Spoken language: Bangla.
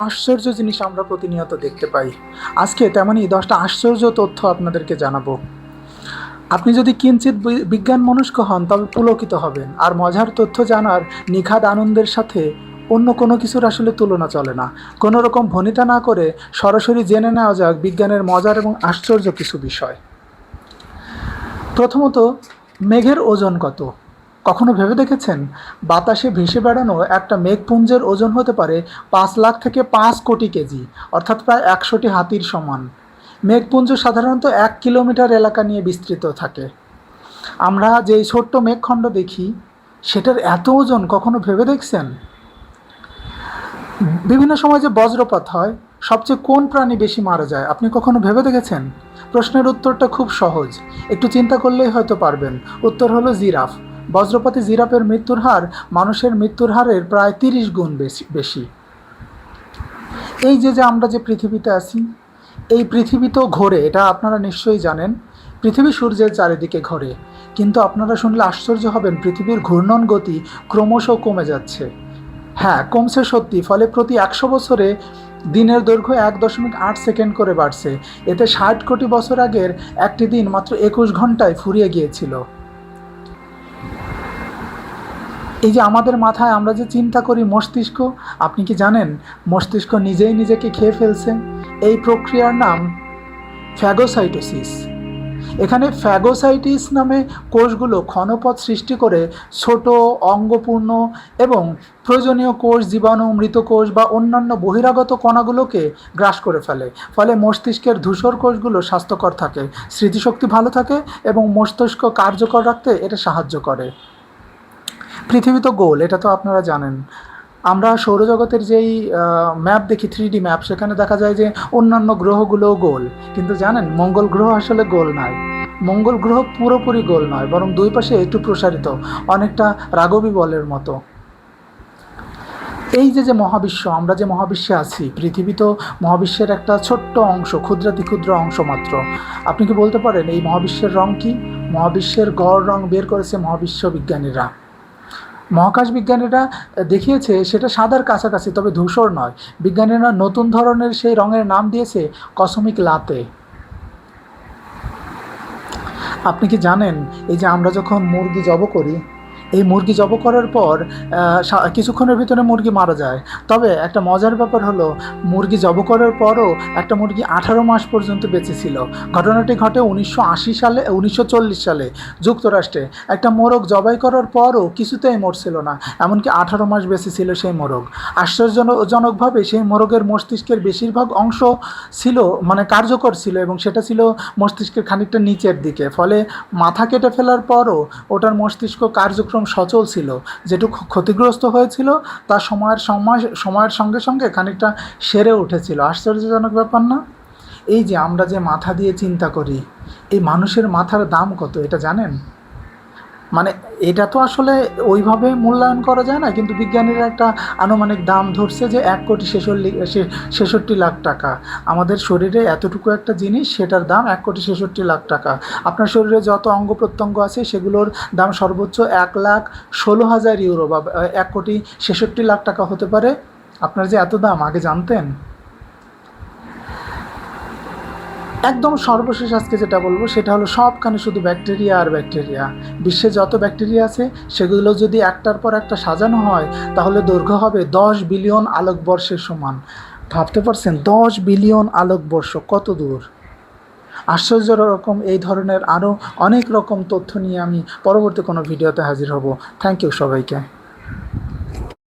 আশ্চর্য জিনিস আমরা প্রতিনিয়ত দেখতে পাই। আজকে তেমনই দশটা আশ্চর্য তথ্য আপনাদেরকে জানাব। আপনি যদি কিঞ্চিত বিজ্ঞান মনস্ক হন, তবে পুলকিত হবেন। আর মজার তথ্য জানার নিখাদ আনন্দের সাথে অন্য কোনো কিছুর আসলে তুলনা চলে না। কোনো রকম ভনিতা না করে সরাসরি জেনে নেওয়া যাক বিজ্ঞানের মজার এবং আশ্চর্য কিছু বিষয়। প্রথমত, মেঘের ওজন কত? কখনো ভেবে দেখেছেন? বাতাসে ভেসে বেড়ানো একটা মেঘপুঞ্জের ওজন হতে পারে পাঁচ লাখ থেকে পাঁচ কোটি কেজি, অর্থাৎ প্রায় একশোটি হাতির সমান। মেঘপুঞ্জ সাধারণত এক কিলোমিটার এলাকা নিয়ে বিস্তৃত থাকে। আমরা যে ছোট্ট মেঘখণ্ড দেখি, সেটার এত ওজন কখনো ভেবে দেখছেন? বিভিন্ন সময় যে বজ্রপাত হয়, সবচেয়ে কোন প্রাণী বেশি মারা যায়, আপনি কখনো ভেবে দেখেছেন? প্রশ্নের উত্তরটা খুব সহজ। একটু চিন্তা করলেই হয়তো পারবেন। উত্তর হলো জিরাফ। বজ্রপাতে জিরাফের মৃত্যুর হার মানুষের মৃত্যুর হারের প্রায় তিরিশ গুণ বেশি বেশি। এই যে যে আমরা যে পৃথিবীতে আছি, এই পৃথিবী তো ঘোরে, এটা আপনারা নিশ্চয়ই জানেন। পৃথিবী সূর্যের চারিদিকে ঘোরে, কিন্তু আপনারা শুনলে আশ্চর্য হবেন, পৃথিবীর ঘূর্ণন গতি ক্রমশ কমে যাচ্ছে। হ্যাঁ কমছে সত্যি, ফলে প্রতি একশো বছরে দিনের দৈর্ঘ্য এক দশমিক আট সেকেন্ড করে বাড়ছে। এতে ষাট কোটি বছর আগের একটি দিন মাত্র একুশ ঘন্টায় ফুরিয়ে গিয়েছিল। এই যে আমাদের মাথায় আমরা যে চিন্তা করি মস্তিষ্ক, আপনি কি জানেন? মস্তিষ্ক নিজেই নিজেকে খেয়ে ফেলছে। এই প্রক্রিয়ার নাম ফ্যাগোসাইটোসিস। এখানে ফ্যাগোসাইটিস নামে কোষগুলো ক্ষণপথ সৃষ্টি করে ছোট, অঙ্গপূর্ণ এবং প্রয়োজনীয় কোষ, জীবাণু, মৃত কোষ বা অন্যান্য বহিরাগত কণাগুলোকে গ্রাস করে ফেলে। ফলে মস্তিষ্কের ধূসর কোষগুলো স্বাস্থ্যকর থাকে, স্মৃতিশক্তি ভালো থাকে এবং মস্তিষ্ক কার্যকর রাখতে এটা সাহায্য করে। পৃথিবী তো গোল, এটা তো আপনারা জানেন। আমরা সৌরজগতের যেই ম্যাপ দেখি থ্রি ডি ম্যাপ সেখানে দেখা যায় যে অন্যান্য গ্রহগুলোও গোল। কিন্তু জানেন, মঙ্গল গ্রহ আসলে গোল নয়। মঙ্গল গ্রহ পুরোপুরি গোল নয়, বরং দুই পাশে একটু প্রসারিত, অনেকটা রাগবি বলের মতো। এই যে যে মহাবিশ্ব, আমরা যে মহাবিশ্বে আছি, পৃথিবী তো মহাবিশ্বের একটা ছোট্ট অংশ ক্ষুদ্রাতি ক্ষুদ্র অংশ মাত্র। আপনি কি বলতে পারেন, এই মহাবিশ্বের রং কি? মহাবিশ্বের গড় রং বের করেছে মহাবিশ্ব বিজ্ঞানীরা মহাকাশ বিজ্ঞানীরা দেখিয়েছে সেটা সাদার কাছাকাছি, তবে ধূসর নয়। বিজ্ঞানীরা নতুন ধরনের সেই রঙের নাম দিয়েছে কসমিক লাতে। আপনি কি জানেন এই যে আমরা যখন মুরগি জব করি এই মুরগি জব করার পর কিছুক্ষণের ভিতরে মুরগি মারা যায়। তবে একটা মজার ব্যাপার হলো, মুরগি জব করার পরও একটা মুরগি আঠারো মাস পর্যন্ত বেঁচে ছিল। ঘটনাটি ঘটে উনিশশো আশি সালে, উনিশশো চল্লিশ সালে যুক্তরাষ্ট্রে। একটা মোরগ জবাই করার পরও কিছুতেই মরছিল না, এমনকি আঠারো মাস বেঁচে ছিল সেই মোরগ। আশ্চর্যজনকভাবে সেই মোরগের মস্তিষ্কের বেশিরভাগ অংশ ছিল মানে কার্যকর ছিল এবং সেটা ছিল মস্তিষ্কের খানিকটা নিচের দিকে। ফলে মাথা কেটে ফেলার পরও ওটার মস্তিষ্ক কার্যক্রম সচল ছিল যেটুকু ক্ষতিগ্রস্ত হয়েছিল, তা সময়ের সময়, সময়ের সঙ্গে সঙ্গে খানিকটা সেরে উঠেছিল। আশ্চর্যজনক ব্যাপার না? এই যে আমরা যে মাথা দিয়ে চিন্তা করি, এই মানুষের মাথার দাম কত, এটা জানেন? মানে এটা তো আসলে ওইভাবে মূল্যায়ন করা যায় না, কিন্তু বিজ্ঞানীরা একটা আনুমানিক দাম ধরছে যে এক কোটি ছেষট্টি লাখ টাকা। আমাদের শরীরে এতটুকু একটা জিনিস, সেটার দাম এক কোটি ছেষট্টি লাখ টাকা। আপনার শরীরে যত অঙ্গ প্রত্যঙ্গ আছে, সেগুলোর দাম সর্বোচ্চ এক লাখ ষোলো হাজার ইউরো বা এক কোটি ছেষট্টি লাখ টাকা হতে পারে। আপনার যে এত দাম, আগে জানতেন? একদম সর্বশেষ আজকে যেটা বলব, সেটা হলো সবখানে শুধু ব্যাকটেরিয়া আর ব্যাকটেরিয়া। বিশ্বে যত ব্যাকটেরিয়া আছে, সেগুলো যদি একটার পর একটা সাজানো হয়, তাহলে দৈর্ঘ্য হবে দশ বিলিয়ন আলোকবর্ষের সমান। ভাবতে পারছেন? দশ বিলিয়ন আলোকবর্ষ, কত দূর? আশ্চর্য রকম এই ধরনের আরও অনেক রকম তথ্য নিয়ে আমি পরবর্তী কোনো ভিডিওতে হাজির হব। থ্যাংক ইউ সবাইকে।